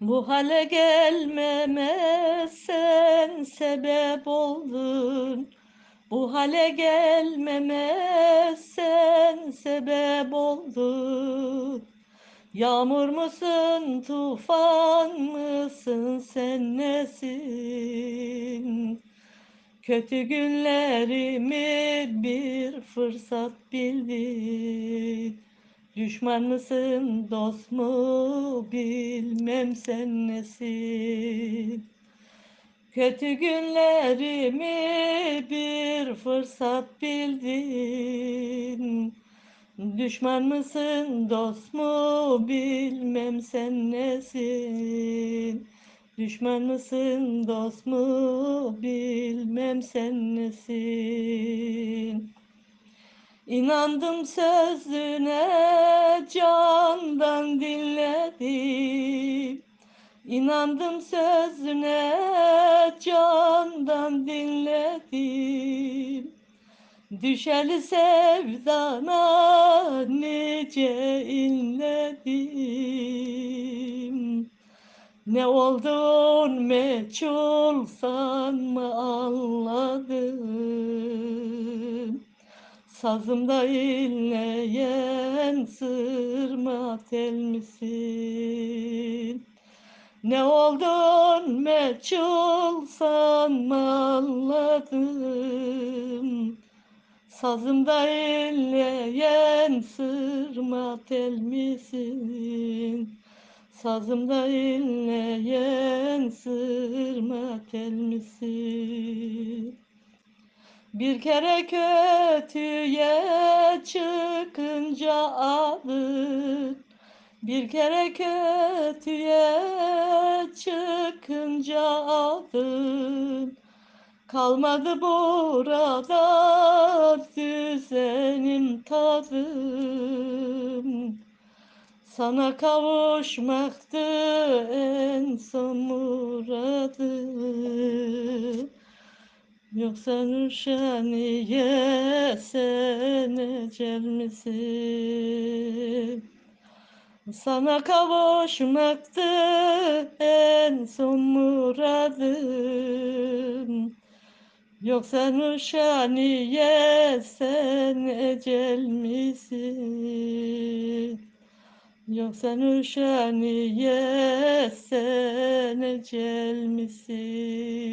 Bu hale gelmeme sen sebep oldun. Bu hale gelmeme sen sebep oldun. Yağmur musun, tufan mısın, sen nesin? Kötü günlerimi bir fırsat bildin. Düşman mısın, dost mu bilmem sen nesin? Kötü günlerimi bir fırsat bildin. Düşman mısın, dost mu bilmem sen nesin? Düşman mısın, dost mu bilmem sen nesin? İnandım sözüne candan dinledim. İnandım sözüne candan dinledim. Düşeli sevdana nice inledim. Ne oldun meçhul sanma anladım. Sazımda inleyen sırma tel misin? Ne oldun meçhul sanma anladım. Sazımda inleyen sırma tel misin? Sazımda inleyen sırma tel misin? Bir kere kötüye çıkınca adın Bir kere kötüye çıkınca adın Kalmadı burada düzenim tadım Sana kavuşmaktı en son muradım Yoksa Nurşaniye sen ecel misin? Sana kavuşmaktı en son muradım Yoksa Nurşaniye sen ecel misin? Yoksa Nurşaniye sen ecel misin?